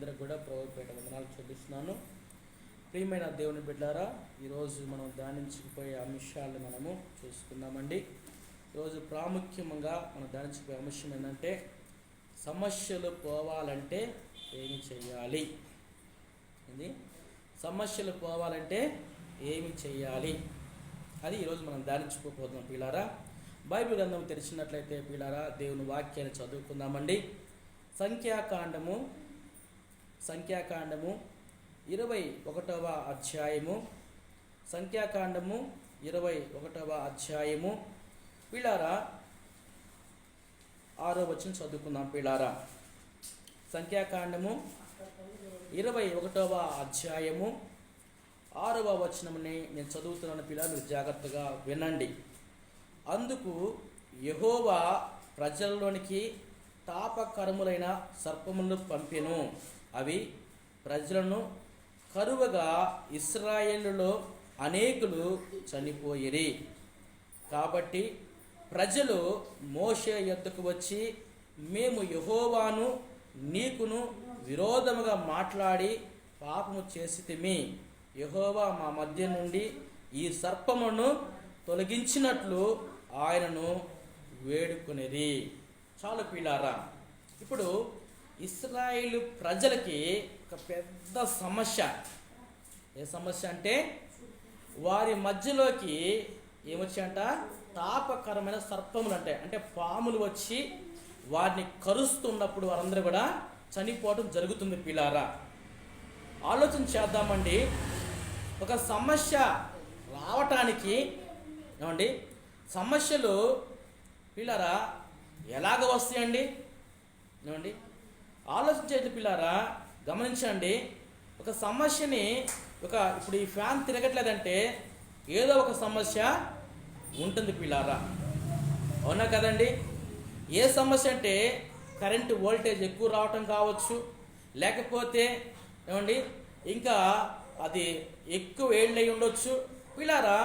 అందరికి కూడా ప్రభుపేట వందనాలు చూపిస్తున్నాను ప్రియమైన దేవుని బిడ్డారా ఈరోజు మనం ధ్యానించుకుపోయే అంశాలను మనము చూసుకుందామండి. ఈరోజు ప్రాముఖ్యంగా మనం ధ్యానించిపోయే అంశం ఏంటంటే సమస్యలు పోవాలంటే ఏమి చేయాలి ఇది సమస్యలు పోవాలంటే ఏమి చేయాలి అది ఈరోజు మనం ధ్యానించుకోపోతున్నాం పిల్లారా. బైబిల్ గ్రంథం తెరిచినట్లయితే పిల్లారా దేవుని వాక్యాన్ని చదువుకుందామండి. సంఖ్యాకాండము సంఖ్యాకాండము ఇరవై ఒకటవ అధ్యాయము. సంఖ్యాకాండము ఇరవై ఒకటవ అధ్యాయము. పిల్లారా ఆరో వచ్చిన చదువుకుందాం పిల్లారా. సంఖ్యాకాండము ఇరవై ఒకటవ అధ్యాయము. ఆరవ వచనముని నేను చదువుతున్నాను పిల్లలు మీరు జాగ్రత్తగా వినండి. అందుకు యహోవా ప్రజల్లోనికి తాపకరములైన సర్పములను పంపెను. అవి ప్రజలను కరువగా ఇస్రాయేలులో అనేకులు చనిపోయిరి. కాబట్టి ప్రజలు మోషే యొద్దకు వచ్చి మేము యహోవాను నీకును విరోధముగా మాట్లాడి పాపము చేసితిమి యహోవా మా మధ్య నుండి ఈ సర్పమును తొలగించినట్లు ఆయనను వేడుకునేది చాలు పిల్లారా ఇప్పుడు ఇస్రాయిల్ ప్రజలకి ఒక పెద్ద సమస్య. ఏ సమస్య అంటే వారి మధ్యలోకి ఏమొచ్చాయంట? తాపకరమైన సర్పములు అంటే అంటే పాములు వచ్చి వారిని కరుస్తున్నప్పుడు వారందరూ కూడా చనిపోవడం జరుగుతుంది పిల్లారా. ఆలోచన చేద్దామండి. ఒక సమస్య రావటానికి ఏమండి? సమస్యలు పిల్లరా ఎలాగ వస్తాయండి? ఏమండి? ఆలోచించేది పిల్లారా గమనించండి. ఒక సమస్యని ఒక ఇప్పుడు ఈ ఫ్యాన్ తిరగట్లేదంటే ఏదో ఒక సమస్య ఉంటుంది పిల్లారా. అవునా కదండి? ఏ సమస్య అంటే కరెంటు వోల్టేజ్ ఎక్కువ రావటం కావచ్చు లేకపోతే ఏమండి? ఇంకా అది ఎక్కువ ఏళ్ళై ఉండొచ్చు. పిల్లారా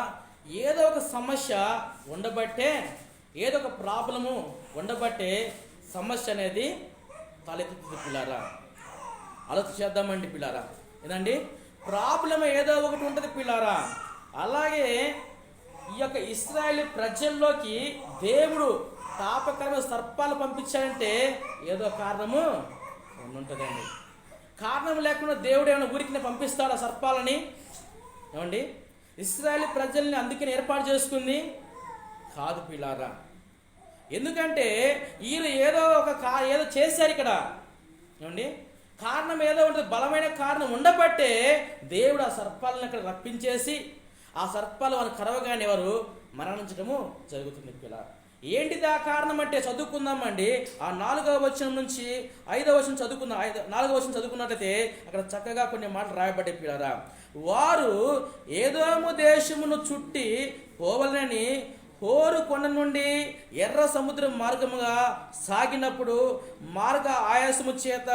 ఏదో ఒక సమస్య ఉండబట్టే ఏదో ఒక ప్రాబ్లము ఉండబట్టే సమస్య అనేది తలెత్తుతుంది పిల్లారా? ఆలోచన చేద్దామండి పిల్లారా. ఏదండి? ప్రాబ్లం ఏదో ఒకటి ఉంటుంది పిల్లారా. అలాగే ఈ యొక్క ఇస్రాయల్ ప్రజల్లోకి దేవుడు తాపకరమైన సర్పాలు పంపించాడంటే ఏదో కారణము? ఉంటుందండి. కారణం లేకుండా దేవుడు ఏమైనా ఊరికి పంపిస్తాడా సర్పాలని? ఏమండి? ఇస్రాయల్ ప్రజల్ని అందుకని ఏర్పాటు చేసుకుంది? కాదు పిల్లారా. ఎందుకంటే వీళ్ళు ఏదో ఒక కా ఏదో చేశారు ఇక్కడ. ఏమండి? కారణం ఏదో ఉంటుంది బలమైన కారణం ఉండబట్టే దేవుడు ఆ సర్పాలను ఇక్కడ రప్పించేసి ఆ సర్పాలు వారు కరవగానే వారు మరణించడము జరుగుతుంది పిల్ల. ఏంటిది ఆ కారణం అంటే చదువుకుందామండి. ఆ నాలుగవ వచనం నుంచి ఐదవ వచనం చదువుకుందాం. ఐదు నాలుగవ వచనం చదువుకున్నట్లయితే అక్కడ చక్కగా కొన్ని మాటలు రాయబడ్డాయి పిల్లరా. వారు ఏదోము దేశమును చుట్టి పోవలనని హోరు కొండ నుండి ఎర్ర సముద్రం మార్గముగా సాగినప్పుడు మార్గ ఆయాసము చేత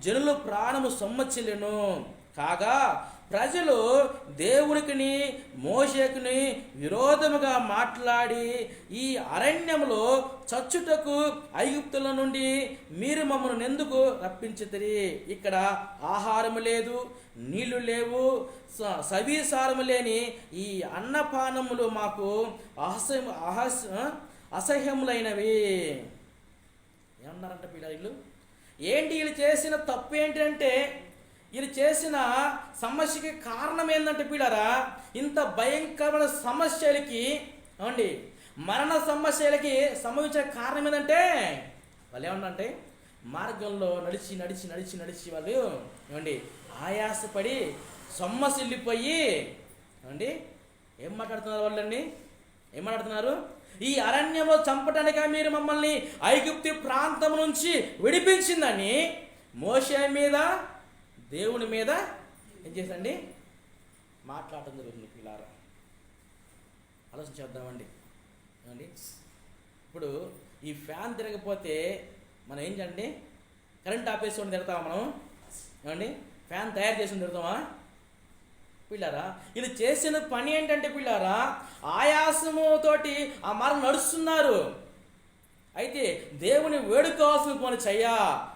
జనులు ప్రాణము సొమ్మచిల్లెను. కాగా ప్రజలు దేవుడికిని మోషేకుని విరోధముగా మాట్లాడి ఈ అరణ్యములో చచ్చుటకు ఐగుప్తుల నుండి మీరు మమ్మల్ని ఎందుకు రప్పించుతరి. ఇక్కడ ఆహారము లేదు నీళ్ళు లేవు స- సవీసారము లేని ఈ అన్నపానములు మాకు అహస్య అహస్ అసహ్యములైనవి. ఏమన్నారంట పిల్లలు? ఏంటి వీళ్ళు చేసిన తప్పు ఏంటంటే వీళ్ళు చేసిన సమస్యకి కారణం ఏంటంటే పిల్లరా ఇంత భయంకరమైన సమస్యలకి ఏమండి మరణ సమస్యలకి సంభవించిన కారణం ఏంటంటే వాళ్ళు ఏమంటే మార్గంలో నడిచి నడిచి నడిచి నడిచి వాళ్ళు ఏమండి ఆయాసపడి సొమ్మసిల్లిపోయి ఏమండి ఏం మాట్లాడుతున్నారు వాళ్ళండి? ఏం మాట్లాడుతున్నారు? ఈ అరణ్యంలో చంపటానిక మీరు మమ్మల్ని ఐగుప్తి ప్రాంతం నుంచి విడిపించిందని మోసే మీద దేవుని మీద ఏం చేసండి మాట్లాడటం జరుగుతుంది పిల్లారా. ఆలోచన చేద్దామండి. ఏమండి? ఇప్పుడు ఈ ఫ్యాన్ తిరగకపోతే మనం ఏం చేయండి కరెంట్ ఆపేసుకొని తిడతామా మనం? ఏమండి? ఫ్యాన్ తయారు చేసుకుని తిడతామా పిల్లారా వీళ్ళు చేసిన పని ఏంటంటే పిల్లారా ఆయాసము తోటి ఆ మార్గం నడుస్తున్నారు. అయితే దేవుని వేడుకోవాల్సిన పని చెయ్యా.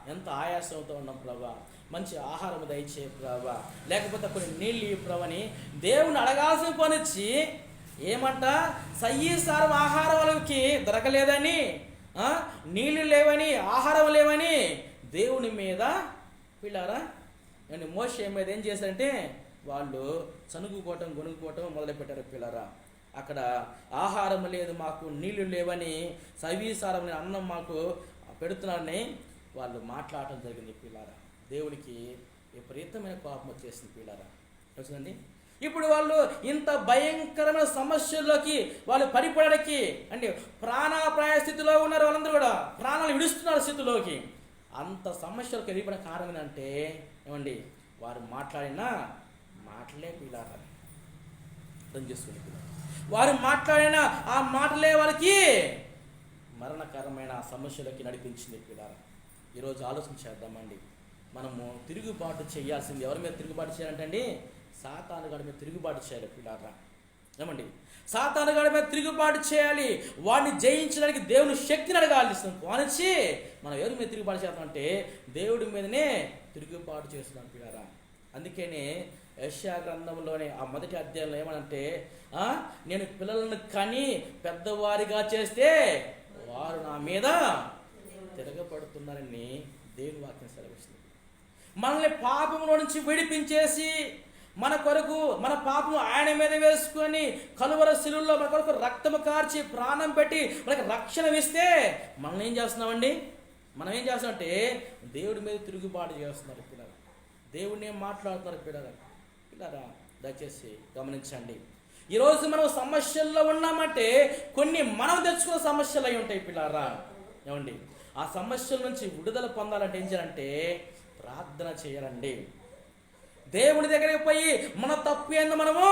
ఎంత ఆయాసంతో ఉన్నాం ప్రభా. మంచి ఆహారం దయచే ప్రభా. లేకపోతే కొన్ని నీళ్ళు ఈ ప్రభని దేవుని అడగాల్సిన పని వచ్చి ఏమంట? సయ్యీసారం ఆహారం వాళ్ళకి దొరకలేదని నీళ్ళు లేవని ఆహారం లేవని దేవుని మీద పిల్లారా నేను మోస మీద ఏం చేశారంటే వాళ్ళు చనుగుకోవటం గొనుగుకోవటం మొదలుపెట్టారు పిల్లరా. అక్కడ ఆహారం లేదు మాకు నీళ్ళు లేవని సవీసారం అన్నం మాకు పెడుతున్నారని వాళ్ళు మాట్లాడటం జరిగింది పిల్లారా. దేవునికి విపరీతమైన కోపం వచ్చేసింది పిల్లారా. వచ్చిందండి ఇప్పుడు వాళ్ళు ఇంత భయంకరమైన సమస్యల్లోకి వాళ్ళు పడిపోవడానికి అంటే ప్రాణాప్రాయ స్థితిలో ఉన్నారు వాళ్ళందరూ కూడా. ప్రాణాలు విడుస్తున్నారు స్థితిలోకి. అంత సమస్యలకు వెళ్ళిపోయిన కారణం ఏంటంటే ఏమండి వారు మాట్లాడిన మాటలే పిల్లారా అర్థం చేస్తుంది వారు మాట్లాడిన ఆ మాటలే వారికి మరణకరమైన సమస్యలకి నడిపించింది పిల్లారా ఈరోజు ఆలోచన చేద్దామండి మనము తిరుగుబాటు చేయాల్సింది ఎవరి మీద తిరుగుబాటు చేయాలంటండి సాతాను గడి మీద తిరుగుబాటు చేయాలి పిల్లారా. ఏమండి? సాతాను గడి మీద తిరుగుబాటు చేయాలి. వాడిని జయించడానికి దేవుని శక్తిని అడగాలి. వానిచ్చి మనం ఎవరి మీద తిరుగుబాటు చేస్తామంటే దేవుడి మీదనే తిరుగుబాటు చేస్తున్నాం పిల్లారా. అందుకనే యశ్యా గ్రంథంలోని ఆ మొదటి అధ్యాయంలో ఏమనంటే నేను పిల్లలను కని పెద్దవారిగా చేస్తే వారు నా మీద తిరగబడుతున్నారని దేవుని వాక్యం సెలవిస్తుంది. మనల్ని పాపంలో నుంచి విడిపించేసి మన కొరకు మన పాపము ఆయన మీద వేసుకొని కలువర శిలుల్లో మన కొరకు రక్తము కార్చి ప్రాణం పెట్టి మనకి రక్షణ ఇస్తే మనం ఏం చేస్తున్నామండి? మనం ఏం చేస్తున్నామంటే దేవుడి మీద తిరుగుబాటు చేస్తున్నారు పిల్లలు. దేవుడిని మాట్లాడుతున్నారు పిల్లలు? పిల్లరా దయచేసి గమనించండి. ఈరోజు మనం సమస్యల్లో ఉన్నామంటే కొన్ని మనం తెచ్చుకున్న సమస్యలు అయి ఉంటాయి పిల్లారా. ఏమండి? ఆ సమస్యల నుంచి విడుదల పొందాలంటే ఏం చేయాలంటే ప్రార్థన చేయాలండి. దేవుని దగ్గరికి పోయి మన తప్పు ఏందో మనము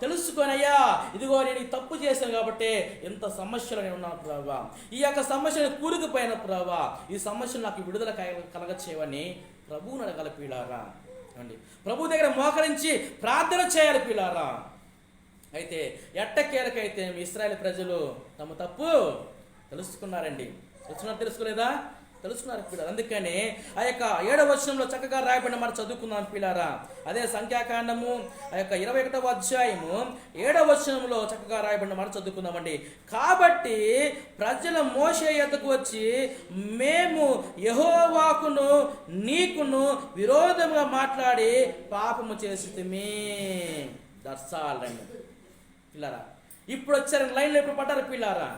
తెలుసుకొని అయ్యా ఇదిగో నేను ఈ తప్పు చేశాను కాబట్టి ఎంత సమస్యలు నేను ఉన్నాను ప్రభావా ఈ యొక్క సమస్యను కూరుకుపోయిన ప్రభావ ఈ సమస్యలు నాకు విడుదల కలగ కలగచేయవని ప్రభువుని అడగల పీడారా అండి ప్రభు దగ్గర మోకరించి ప్రార్థన చేయాలి పిల్లారా. అయితే ఎట్టకేలకైతే మీ ప్రజలు తమ తప్పు తెలుసుకున్నారండి. వచ్చినట్టు తెలుసుకోలేదా? తెలుసుకున్నారు పిల్లలు. అందుకని ఆ యొక్క ఏడవ వచనంలో చక్కగా రాయబడిన మాట చదువుకుందాం పిల్లారా. అదే సంఖ్యాకాండము ఆ యొక్క ఇరవై ఒకటవ అధ్యాయము ఏడవ వచనంలో చక్కగా రాయబడిన మాట చదువుకుందామండి. కాబట్టి ప్రజల మోసే ఎద్దకు వచ్చి మేము యహోవాకును నీకును విరోధముగా మాట్లాడి పాపము చేసి దర్శాలండి. పిల్లారా ఇప్పుడు వచ్చారు లైన్లో ఇప్పుడు పడ్డారు పిల్లారా.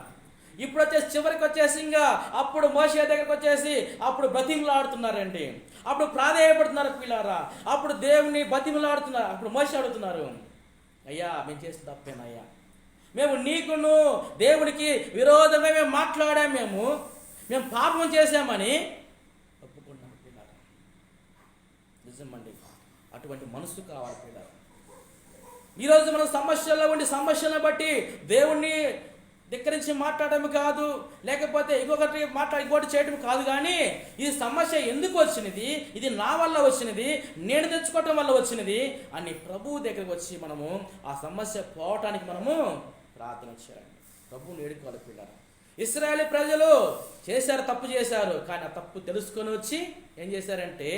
ఇప్పుడు వచ్చేసి చివరికి వచ్చేసి ఇంకా అప్పుడు మోసే దగ్గరకు వచ్చేసి అప్పుడు బతిమలాడుతున్నారండి. అప్పుడు ప్రాధేయపడుతున్నారు పిల్లారా. అప్పుడు దేవుని బతిమలాడుతున్నారు. అప్పుడు మోసే అడుగుతున్నారు అయ్యా మేము చేసిన తప్పేనయ్యా మేము నీకును దేవునికి విరోధంగా మేము మాట్లాడాం మేము. మేము పాపం చేశామని ఒప్పుకున్నాం పిల్లారా. నిజమండి. అటువంటి మనసు కావాలి పిల్లారా. ఈరోజు మనం సమస్యల్లో ఉండి సమస్యలను బట్టి దేవుణ్ణి ధిక్కరించి మాట్లాడడం కాదు లేకపోతే ఇంకొకటి మాట్లా ఇంకోటి చేయడం కాదు కానీ ఈ సమస్య ఎందుకు వచ్చినది? ఇది నా వల్ల వచ్చినది? నేను తెచ్చుకోవటం వల్ల వచ్చినది? అని ప్రభువు దగ్గరికి వచ్చి మనము ఆ సమస్య పోవటానికి మనము ప్రార్థన చేయాలి. ప్రభువుని వేడుకోవాలి పిల్లలు ఇస్రాయేల్ ప్రజలు చేశారు తప్పు చేశారు కానీ ఆ తప్పు తెలుసుకొని వచ్చి ఏం చేశారంటే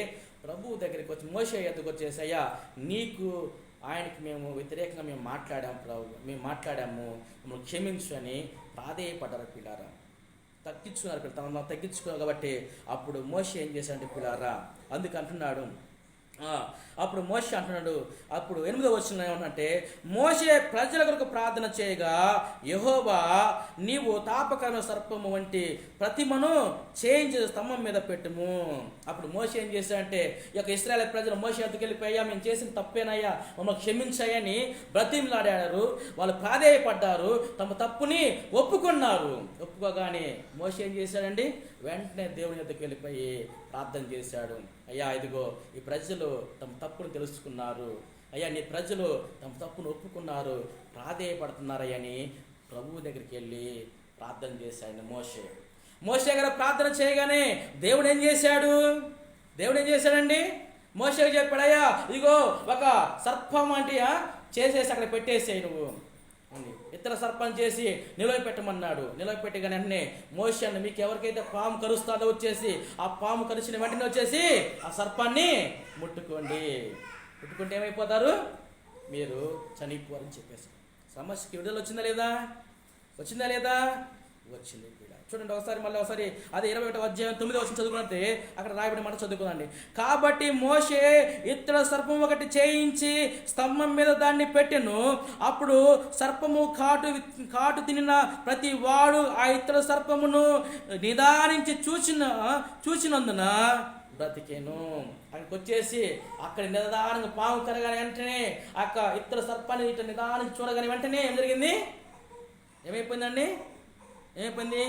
ప్రభువు దగ్గరికి వచ్చి మోసే ఎద్దుకు వచ్చేసయ్యా నీకు ఆయనకి మేము వ్యతిరేకంగా మేము మాట్లాడాము ప్రభు మేము మాట్లాడాము మమ్మల్ని క్షమించు అని ప్రాధేయపడ్డారు పిల్లారా తగ్గించుకున్నారు పిల్లలు తమ తగ్గించుకున్నారు కాబట్టి అప్పుడు మోస ఏం చేశాడంటే పిల్లారా అందుకు అంటున్నాడు అప్పుడు మోష అంటున్నాడు అప్పుడు ఎనిమిదో వచ్చిన ఏమంటే మోషే ప్రజల కొరకు ప్రార్థన చేయగా యహోబా నీవు తాపకరమైన సర్పము వంటి ప్రతిమను చేయించే స్తంభం మీద పెట్టుము. అప్పుడు మోష ఏం చేశాడంటే ఈ యొక్క ఇస్రాయల్ ప్రజలు మోస ఎద్దుకు వెళ్ళిపోయా మేము చేసిన తప్పేనయ్యా? మమ్మల్ని క్షమించాయని బ్రతిమలాడారు. వాళ్ళు ప్రాధేయపడ్డారు. తమ తప్పుని ఒప్పుకున్నారు. ఒప్పుకోగానే మోస ఏం చేశాడండి? వెంటనే దేవుని ఎద్దుకు వెళ్ళిపోయి ప్రార్థన చేశాడు. అయ్యా ఇదిగో ఈ ప్రజలు తమ తప్పును తెలుసుకున్నారు. అయ్యా నీ ప్రజలు తమ తప్పును ఒప్పుకున్నారు. ప్రాధేయపడుతున్నారయ్యని ప్రభువు దగ్గరికి వెళ్ళి ప్రార్థన చేశాడు మోషే. మోషే గారు ప్రార్థన చేయగానే దేవుడు ఏం చేశాడు? దేవుడు ఏం చేశాడండి? మోషేకి చెప్పాడయ్యా ఇదిగో ఒక సర్పం అంటే చేసేసి అక్కడ పెట్టేసాయి నువ్వు. ఇతర సర్పం చేసి నిలవపెట్టమన్నాడు. నిలవపెట్టి వెంటనే మోషన్ మీకు ఎవరికైతే పాము కరుస్తుందో వచ్చేసి ఆ పాము కరిచిన వెంటనే వచ్చేసి ఆ సర్పాన్ని ముట్టుకోండి. ముట్టుకుంటే ఏమైపోతారు? మీరు చనిపోవాలని చెప్పేసి. సమస్యకి విడుదల వచ్చిందా లేదా? వచ్చిందా లేదా? వచ్చింది. చూడండి ఒకసారి మళ్ళీ ఒకసారి అదే ఇరవై ఒకటి అధ్యాయం తొమ్మిదో వచ్చిన చదువుకుంటే అక్కడ రాయబడి మాట చదువుకుందండి కాబట్టి మోషే ఇత్తడి సర్పం ఒకటి చేయించి స్తంభం మీద దాన్ని పెట్టెను. అప్పుడు సర్పము కాటు కాటు తినిన ప్రతి వాడు ఆ ఇతర సర్పమును నిదానించి చూచిన చూసినందున బ్రతికేను. అక్కడికి వచ్చేసి అక్కడ నిదానంగా పాము కరగానే వెంటనే అక్క ఇతర సర్పాన్ని ఇట్లా నిదానించి చూడగానే వెంటనే ఏం జరిగింది? ఏమైపోయిందండి? ఏమైపోయింది?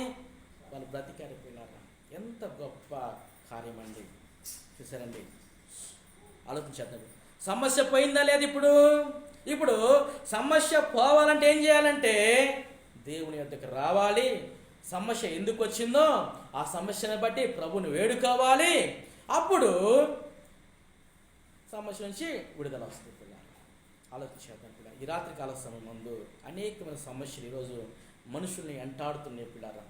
వాళ్ళు బ్రతికారు పిల్లలు ఎంత గొప్ప కార్యం అండి. చూసారండి ఆలోచించేద్దాం సమస్య పోయిందా లేదు ఇప్పుడు? ఇప్పుడు సమస్య పోవాలంటే ఏం చేయాలంటే దేవుని యొక్కకి రావాలి. సమస్య ఎందుకు వచ్చిందో ఆ సమస్యను బట్టి ప్రభుని వేడుకోవాలి. అప్పుడు సమస్య నుంచి విడుదల వస్తుంది పిల్లలు. ఆలోచించేద్దాం పిల్లలు. ఈ రాత్రి కాల సమయం ముందు అనేకమైన సమస్యలు ఈరోజు మనుషుల్ని ఎంటాడుతున్నాయి పిల్లరా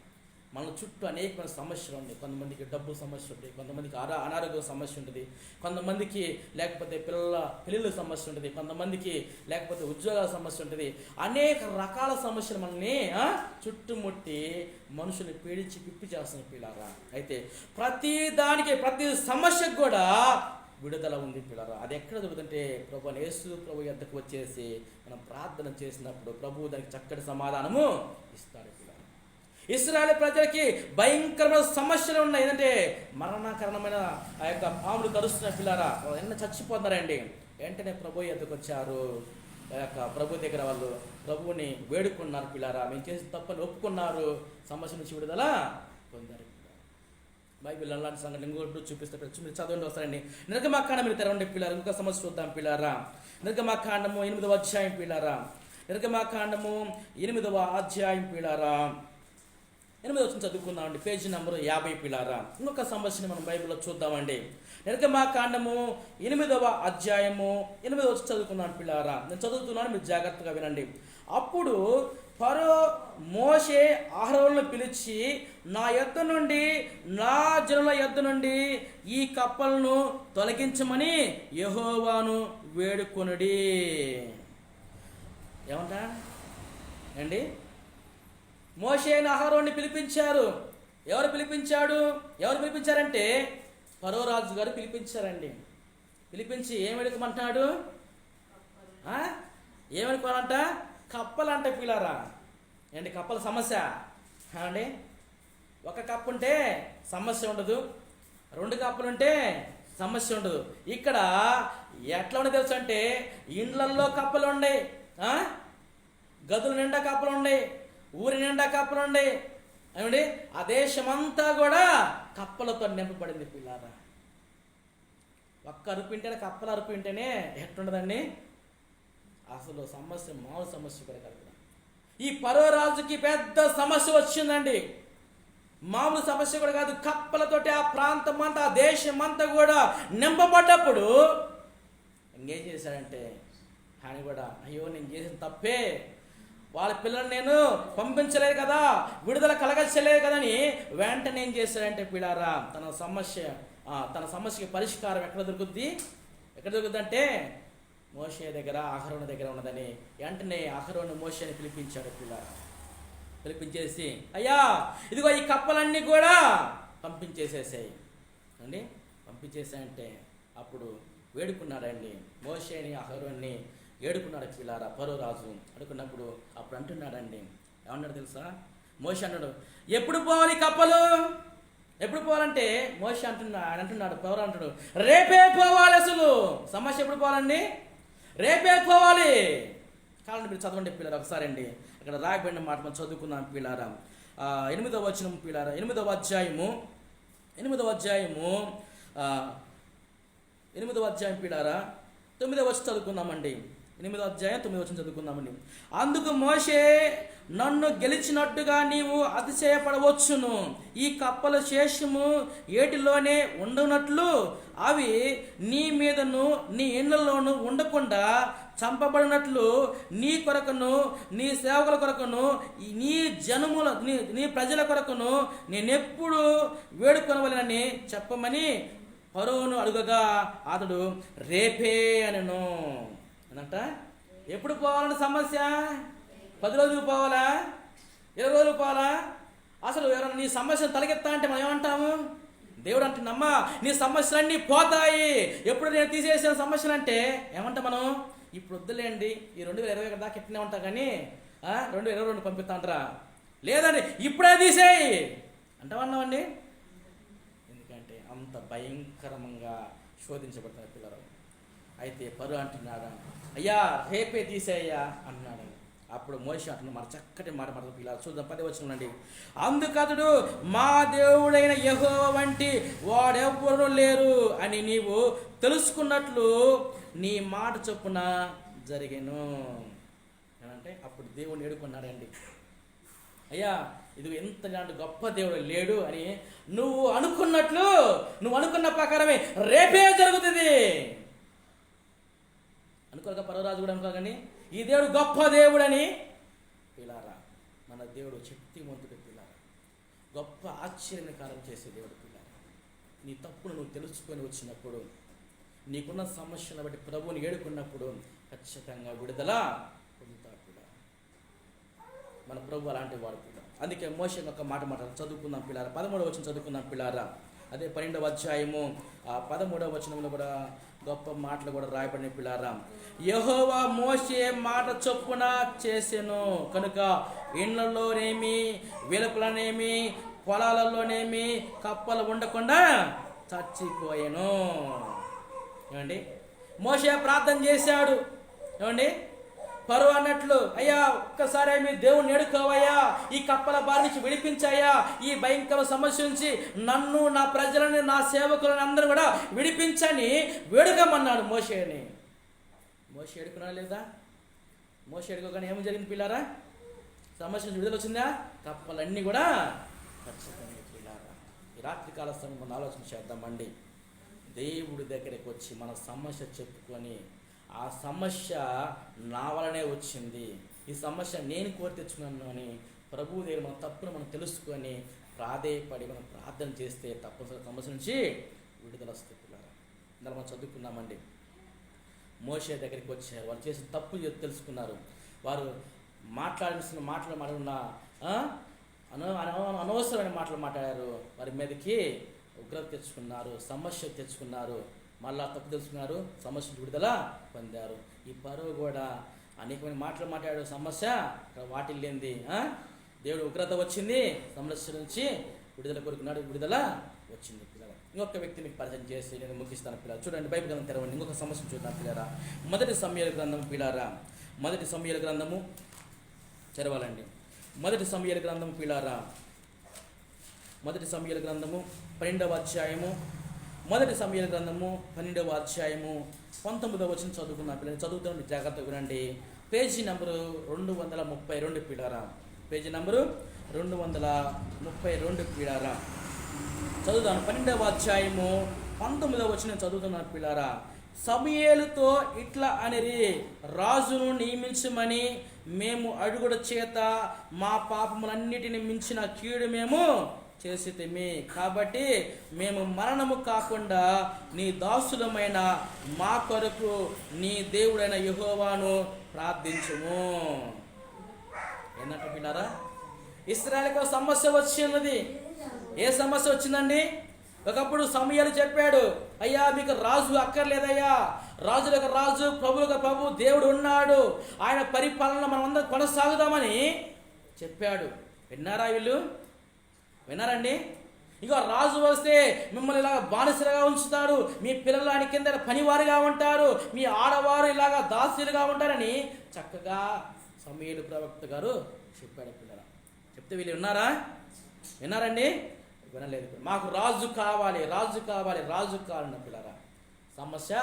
మన చుట్టూ అనేకమైన సమస్యలు ఉన్నాయి. కొంతమందికి డబ్బు సమస్య ఉంటుంది కొంతమందికి అరా అనారోగ్య సమస్య ఉంటుంది కొంతమందికి లేకపోతే పిల్లల పిల్లల సమస్య ఉంటుంది కొంతమందికి లేకపోతే ఉద్యోగాల సమస్య ఉంటుంది. అనేక రకాల సమస్యలు మనల్ని చుట్టుముట్టి మనుషుల్ని పీడించి పిప్పి చేస్తున్న పిల్లరా. అయితే ప్రతి దానికి ప్రతి సమస్యకు కూడా విడుదల ఉంది పిల్లరా. అది ఎక్కడ దొరుకుతుంటే ప్రభు యేసు ప్రభు ఎద్దకు వచ్చేసి మనం ప్రార్థన చేసినప్పుడు ప్రభువు దానికి చక్కటి సమాధానము ఇస్తాడు. ఇస్రాయల్ ప్రజలకి భయంకరమైన సమస్యలు ఉన్నాయి. ఏంటంటే మరణకరణమైన ఆ యొక్క పాములు కరుస్తున్న పిల్లారా ఎన్న చచ్చిపోతున్నారండి? వెంటనే ప్రభు ఎద్దకు వచ్చారు. ఆ యొక్క ప్రభు దగ్గర వాళ్ళు ప్రభువుని వేడుకున్నారు పిల్లారా. మేము చేసిన తప్పని ఒప్పుకున్నారు. సమస్య నుంచి విడుదల పొందారు బైబిల్ అలాంటి సంఘటన ఇంకోటి చూపిస్తే మీరు చదవండి వస్తారండి నిర్గమాకాండం మీరు తెరవండి పిల్లారు ఇంకొక సమస్య చూద్దాం పిల్లారా. నిర్గమాకాండము ఎనిమిదవ అధ్యాయం పిల్లారా. నిర్గమాకాండము ఎనిమిదవ అధ్యాయం పిల్లారా. ఎనిమిది వచ్చిన చదువుకుందామండి పేజీ నెంబర్ యాభై పిల్లారా ఇంకొక సమస్యని మనం బైబిల్లో చూద్దామండి నిర్గమా కాండము ఎనిమిదవ అధ్యాయము ఎనిమిది వచ్చి చదువుకున్నాను పిల్లారా నేను చదువుతున్నాను మీరు జాగ్రత్తగా వినండి. అప్పుడు పరో మోషే ఆహ్రవులను పిలిచి నా యొద్ద నుండి నా జనుల యొద్ద నుండి ఈ కప్పలను తొలగించమని యహోవాను వేడుకొనుడి. ఏమంటా? అండి మోషే ఆహారాన్ని పిలిపించారు. ఎవరు పిలిపించాడు? ఎవరు పిలిపించారంటే పరోరాజు గారు పిలిపించారండి. పిలిపించి ఏం వెడుకమంటున్నాడు ఆ? ఏం కప్పలంట పిల్లరా. ఏంటి కప్పల సమస్య? అండి ఒక కప్పు ఉంటే సమస్య ఉండదు. రెండు కప్పులు ఉంటే సమస్య ఉండదు. ఇక్కడ ఎట్లా ఉండదు తెలుసు అంటే ఇండ్లల్లో కప్పలు ఉన్నాయి గదుల నిండా కప్పలు ఉన్నాయి ఊరి నిండా కప్పలు ఉండే. ఏమండి? ఆ దేశమంతా కూడా కప్పలతో నింపబడింది పిల్లారా. ఒక్క అరుపు వింటేనే కప్పల అరుపు వింటేనే ఎట్టుండదండి? అసలు సమస్య మామూలు సమస్య కూడా కాదు ఈ పరో రాజుకి పెద్ద సమస్య వచ్చిందండి. మామూలు సమస్య కూడా కాదు కప్పలతోటి ఆ ప్రాంతం అంతా ఆ దేశం అంతా కూడా నింపబడ్డప్పుడు ఇంకేం చేశాడంటే ఆయన కూడా అయ్యో నేను చేసిన తప్పే వాళ్ళ పిల్లల్ని నేను పంపించలేదు కదా విడుదల కలగచ్చలేదు కదని వెంటనే ఏం చేశాడంటే పిల్లారా తన సమస్య తన సమస్యకి పరిష్కారం ఎక్కడ దొరుకుద్ది? ఎక్కడ దొరుకుద్ది అంటే మోషే దగ్గర అహరోని దగ్గర ఉన్నదని వెంటనే అహరోని మోషేని పిలిపించాడు పిల్లారా పిలిపించేసి అయ్యా ఇదిగో ఈ కప్పలన్నీ కూడా పంపించేసేసాయి. అండి పంపించేసాయంటే అప్పుడు వేడుకున్నాడండి మోషేని అహరోన్ని. ఏడుకున్నాడు పిల్లారా పరో రాజు. అడుకున్నప్పుడు అప్పుడు అంటున్నాడండి ఏమన్నాడు తెలుసా? మోషే అన్నాడు ఎప్పుడు పోవాలి కప్పలు? ఎప్పుడు పోవాలంటే? మోషే అంటున్నా ఆయన అంటున్నాడు పవర్ అంటాడు రేపే పోవాలి అసలు. సమస్య ఎప్పుడు పోవాలండి? రేపే పోవాలి. కావాలంటే మీరు చదవండి పిల్లలు ఒకసారి అండి. అక్కడ రాయబడిన మాట మనం చదువుకున్నాం పిల్లారా. ఎనిమిదవ వచనం పిల్లారా ఎనిమిదవ అధ్యాయము ఎనిమిదవ అధ్యాయము ఎనిమిదవ అధ్యాయం పిల్లారా తొమ్మిదవ వచ్చి చదువుకుందామండి. ఎనిమిదో అధ్యాయం తొమ్మిది వచ్చిన చదువుకుందామండి. అందుకు మోషే నన్ను గెలిచినట్టుగా నీవు అతిశయపడవచ్చును. ఈ కప్పల శేషము ఏటిలోనే ఉండనట్లు అవి నీ మీదను నీ ఇండ్లలోనూ ఉండకుండా చంపబడినట్లు నీ కొరకును నీ సేవకుల కొరకును నీ జనముల నీ నీ ప్రజల కొరకును నేనెప్పుడు వేడుకొనవలనని చెప్పమని పరువును అడుగగా అతడు రేపే అనను. అనంట ఎప్పుడు పోవాలని సమస్య? పది రోజులు పోవాలా? ఇరవై రోజులు పోవాలా? అసలు ఎవరైనా నీ సమస్యను తలకెత్తా అంటే మనం ఏమంటాము? దేవుడు అంటున్నమ్మా నీ సమస్యలన్నీ పోతాయి. ఎప్పుడు నేను తీసేసిన సమస్యలు అంటే ఏమంటా మనం? ఇప్పుడు వద్దులేండి ఈ రెండు వేల ఇరవై దాకా ఎట్టినే ఉంటా కానీ రెండు ఇరవై రెండు పంపిస్తా అంటారా లేదండి ఇప్పుడే తీసేయి. అంటామన్నామండి ఎందుకంటే అంత భయంకరంగా శోధించబడతారు పిల్లలు. అయితే పరు అంటున్నాడు? అయ్యా రేపే తీసేయ్యా అన్నాడు. అప్పుడు మోషి అంటున్నాడు మన చక్కటి మాట మాట పిల్లలు చూద్దాం పదే వచ్చినండి అందుకతడు మా దేవుడైన యహో వంటి వాడెవ్వరు లేరు అని నీవు తెలుసుకున్నట్లు నీ మాట చొప్పున జరిగాను. అంటే అప్పుడు దేవుడిని ఏడుకున్నాడండి. అయ్యా ఇది ఎంత లాంటి గొప్ప దేవుడు లేడు అని నువ్వు అనుకున్నట్లు నువ్వు అనుకున్న ప్రకారమే రేపే జరుగుతుంది. అనుకోరుగా పర్వరాజు కూడా అనుకో కానీ ఈ దేవుడు గొప్ప దేవుడని పిల్లారా మన దేవుడు శక్తివంతుడు పిల్లారా గొప్ప ఆశ్చర్యకారం చేసే దేవుడు పిల్లారా నీ తప్పును నువ్వు తెలుసుకొని వచ్చినప్పుడు నీకున్న సమస్యను బట్టి ప్రభువుని ఏడుకున్నప్పుడు ఖచ్చితంగా విడుదల పొందుతాడు కూడా మన ప్రభు అలాంటి వాడు కూడా అందుకే మోషన్ ఒక మాట మాట చదువుకుందాం పిల్లారా పదమూడవ వచనం చదువుకుందాం పిల్లారా అదే పన్నెండవ అధ్యాయము. ఆ పదమూడవ వచనంలో కూడా గొప్ప మాటలు కూడా రాయబడిన పిల్లారా. యహోవా మోసే మాట చొప్పున చేసెను. కనుక ఇండ్లలోనేమి వెలుపలనేమి పొలాలలోనేమి కప్పలు ఉండకుండా చచ్చిపోయాను. ఏమండి? మోసే ప్రార్థన చేశాడు. ఏమండి? పరువు అన్నట్లు అయ్యా ఒక్కసారి మీ దేవుని ఎడుకోవయ్యా ఈ కప్పల బారి నుంచి విడిపించాయా ఈ భయంకర సమస్య నుంచి నన్ను నా ప్రజలని నా సేవకులను అందరూ కూడా విడిపించని వేడుకమన్నాడు మోషేని. మోసే ఎడుకున్నా లేదా? మోసే ఎడుకోగానే ఏమి జరిగింది పిల్లారా? సమస్య నుంచి విడుదల వచ్చిందా? కప్పలన్నీ కూడా ఖచ్చితంగా పిల్లారా. ఈ రాత్రికాల సమయం మనం ఆలోచన చేద్దామండి. దేవుడి దగ్గరికి వచ్చి మన సమస్య చెప్పుకొని ఆ సమస్య నా వలనే వచ్చింది. ఈ సమస్య నేను కోరి తెచ్చుకున్నాను అని ప్రభువు దగ్గర మన తప్పును మనం తెలుసుకొని ప్రాధేయపడి మనం ప్రార్థన చేస్తే తప్పనిసరి సమస్య నుంచి విడుదల వస్తుంది పిల్లరా. ఇందులో మనం చదువుకున్నామండి. మోసే దగ్గరికి వచ్చారు. వాళ్ళు చేసిన తప్పు తెలుసుకున్నారు? వారు మాట్లాడాల్సిన మాటలు మాట్లాడిన ఆ? అన అన- అనవసరమైన మాటలు మాట్లాడారు. వారి మీదకి ఉగ్రత తెచ్చుకున్నారు సమస్య తెచ్చుకున్నారు. మళ్ళా తప్పు తెలుసుకున్నారు సమస్య విడుదల పొందారు. ఈ పరువు కూడా అనేకమైన మాటలు మాట్లాడే సమస్య వాటిల్లింది దేవుడు ఉగ్రత వచ్చింది సమస్య నుంచి విడుదల కోరుకున్నాడు విడుదల వచ్చింది పిల్లలు. ఇంకొక వ్యక్తి మీకు పరిచయం చేసి నేను ముగిస్తాను పిల్లలు. చూడండి బైబిల్ గ్రంథం తెరవండి. ఇంకొక సమస్య చూద్దాం పిల్లరా. మొదటి సమయాల గ్రంథం పిల్లారా. మొదటి సమయాల గ్రంథము తెరవాలండి. మొదటి సమయాల గ్రంథం పిల్లారా. మొదటి సమయాల గ్రంథము పన్నెండవ అధ్యాయము మొదటి సమయాల గ్రంథము పన్నెండవ అధ్యాయము పంతొమ్మిదవ వచ్చిన చదువుకున్న పిల్లలు. చదువుతున్న జాగ్రత్తగా వినండి. పేజీ నెంబరు రెండు వందల ముప్పై రెండు పీడారా. పేజీ నెంబరు రెండు వందల ముప్పై రెండు పీడారా. చదువుతాను పన్నెండవ అధ్యాయము పంతొమ్మిదవ వచ్చిన చదువుతున్నారు పిల్లారా. సమయేలుతో ఇట్లా అనేది రాజును నియమించమని మేము అడుగుడ చేత మా పాపములన్నిటిని మించిన కీడు మేము చేసితిమి కాబట్టి మేము మరణము కాకుండా నీ దాసులమైన మా కొరకు నీ దేవుడైన యహోవాను ప్రార్థించుము. ఏంటంటే పిల్లారా? ఇస్రాయల్కి ఒక సమస్య వచ్చినది. ఏ సమస్య వచ్చిందండి? ఒకప్పుడు సమయాలు చెప్పాడు అయ్యా మీకు రాజు అక్కర్లేదయ్యా. రాజులకు రాజు ప్రభులకు ప్రభు దేవుడు ఉన్నాడు. ఆయన పరిపాలన మనం అందరం కొనసాగుదామని చెప్పాడు. విన్నారా వీళ్ళు? విన్నారండి? ఇక రాజు వస్తే మిమ్మల్ని ఇలాగ బానిసలుగా ఉంచుతారు మీ పిల్లలని కింద పనివారిగా ఉంటారు మీ ఆడవారు ఇలాగ దాసులుగా ఉంటారని చక్కగా సమీయులు ప్రవక్త గారు చెప్పాడు పిల్లల. చెప్తే వీళ్ళు విన్నారా? విన్నారండి? వినలేదు మాకు రాజు కావాలి రాజు కావాలి రాజు కావాలన్న పిల్లరా సమస్య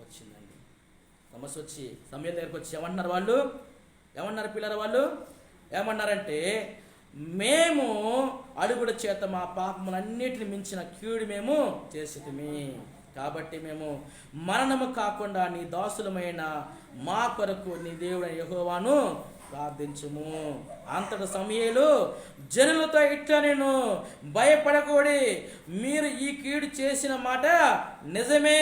వచ్చిందండి. సమస్య వచ్చి సమయం దగ్గరకు వచ్చి ఏమన్నారు వాళ్ళు? ఏమన్నారు పిల్లల వాళ్ళు? ఏమన్నారంటే మేము అడుగుడ చేత మా పాపములన్నిటిని మించిన కీడు మేము చేసిటిమి కాబట్టి మేము మరణము కాకుండా నీ దాసులమైన మా కొరకు నీ దేవుడైన యహోవాను ప్రార్థించుము. అంతటి సమయలు జనులతో ఇట్లా నేను భయపడకూడి మీరు ఈ కీడు చేసిన మాట నిజమే.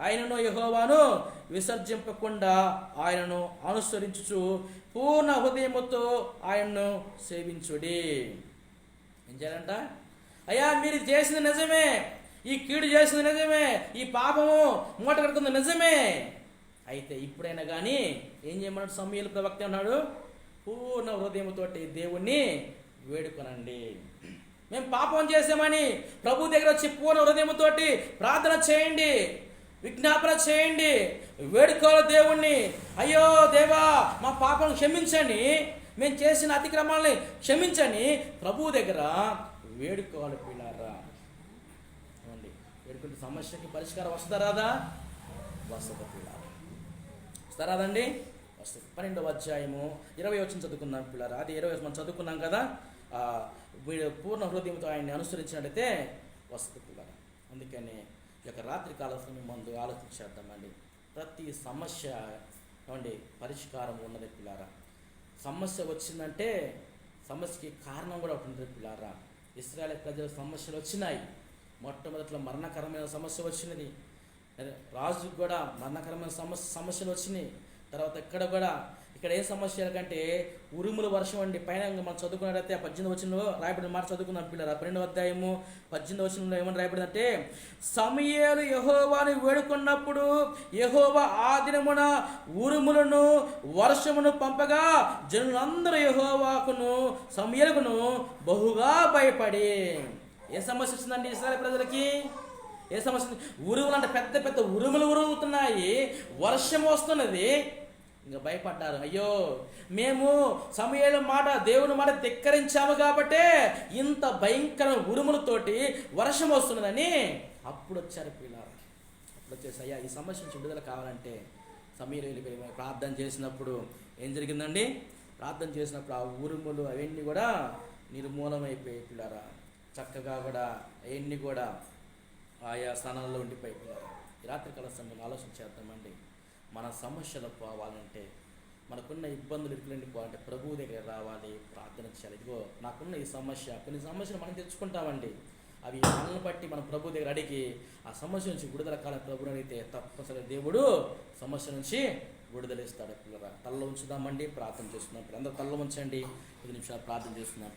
ఆయనను యహోవాను విసర్జింపకుండా ఆయనను అనుసరించుచు పూర్ణ హృదయముతో ఆయన్ను సేవించుడి. ఏం చేయాలంట? అయ్యా మీరు చేసింది నిజమే. ఈ కీడు చేసింది నిజమే. ఈ పాపము మూట కడుతుంది నిజమే. అయితే ఇప్పుడైనా కానీ ఏం చేయమన్నాడు సమీల ప్రవక్త అన్నాడు? పూర్ణ హృదయముతోటి దేవుణ్ణి వేడుకొనండి. మేము పాపం చేసామని ప్రభు దగ్గర వచ్చి పూర్ణ హృదయముతోటి ప్రార్థన చేయండి. విజ్ఞాపన చేయండి. వేడుకోవాలి దేవుణ్ణి. అయ్యో దేవా మా పాపం క్షమించండి. మేము చేసిన అతిక్రమాలని క్షమించండి. ప్రభు దగ్గర వేడుకోవాలి పిల్లారా. అవునండి వేడుకుంటే సమస్యకి పరిష్కారం వస్తుందా రాదా? వస్తుంది పిల్లారా? వస్తుందా రాదండి? వస్తుంది. పన్నెండవ అధ్యాయము ఇరవై వచ్చిన చదువుకున్నాం పిల్లారా. అది ఇరవై మనం చదువుకున్నాం కదా. వీడు పూర్ణ హృదయంతో ఆయన్ని అనుసరించినట్లయితే వస్తుంది పిల్లారా. అందుకని ఈ యొక్క రాత్రి కాల సమయం ముందు ఆలోచించేద్దామండి. ప్రతి సమస్య ఏమండి పరిష్కారం ఉన్నది పిల్లారా. సమస్య వచ్చిందంటే సమస్యకి కారణం కూడా ఒకటి ఉంటుంది పిల్లారా. ఇస్రాయల్ ప్రజల సమస్యలు వచ్చినాయి. మొట్టమొదట్లో మరణకరమైన సమస్య వచ్చినది రాజుకు కూడా మరణకరమైన సమస్య సమస్యలు వచ్చినాయి. తర్వాత ఇక్కడ కూడా ఇక్కడ ఏ సమస్య కంటే ఉరుముల వర్షం అండి. పైన మనం చదువుకున్నట్టయితే ఆ పద్దెనిమిది వచనంలో రాయబడిన మాట చదువుకున్నాం పిల్లలు పన్నెండు అధ్యాయము పద్దెనిమిది వచనంలో ఏమని రాయబడిందంటే సమయాలు యహోవాని వేడుకున్నప్పుడు యహోవా ఆ దినమున ఉరుములను వర్షమును పంపగా జనులందరూ యహోవాకును సమయకును బహుగా భయపడి. ఏ సమస్య వచ్చిందండి ఇస్రాయల్ ప్రజలకి? ఏ సమస్య? ఉరుములు అంటే పెద్ద పెద్ద ఉరుములు ఉరుగుతున్నాయి వర్షం వస్తున్నది. ఇంకా భయపడ్డారు. అయ్యో మేము సమయాల మాట దేవుని మాట ధిక్కరించాము కాబట్టే ఇంత భయంకర ఉరుములతోటి వర్షం వస్తున్నదని అప్పుడు వచ్చారు పిల్లలు అప్పుడు వచ్చేసి అయ్యా ఈ సమస్య నుంచి విడుదల కావాలంటే సమీర ప్రార్థన చేసినప్పుడు ఏం జరిగిందండి? ప్రార్థన చేసినప్పుడు ఆ ఉరుములు అవన్నీ కూడా నిర్మూలమైపోయి పిల్లరా చక్కగా కూడా అవన్నీ కూడా ఆయా స్థానాల్లో ఉండిపోయి పిల్లరా ఈ రాత్రికాల సమయంలో ఆలోచన చేద్దామండి. మన సమస్యలు పోవాలంటే మనకున్న ఇబ్బందులు ఇరుకులండి పోవాలంటే ప్రభువు దగ్గర రావాలి ప్రార్థన చేయాలి. ఇదిగో నాకున్న ఈ సమస్య కొన్ని సమస్యలు మనం తెచ్చుకుంటామండి అవి మనల్ని బట్టి మన ప్రభు దగ్గర అడిగి ఆ సమస్య నుంచి విడుదల కాలం ప్రభుని అడిగితే తప్పనిసరి దేవుడు సమస్య నుంచి విడుదలేస్తాడు పిల్లరా తల్ల ఉంచుదామండి ప్రార్థన చేస్తున్నాం. అందరూ తల్ల ఉంచండి. ఐదు నిమిషాలు ప్రార్థన చేస్తున్నాం.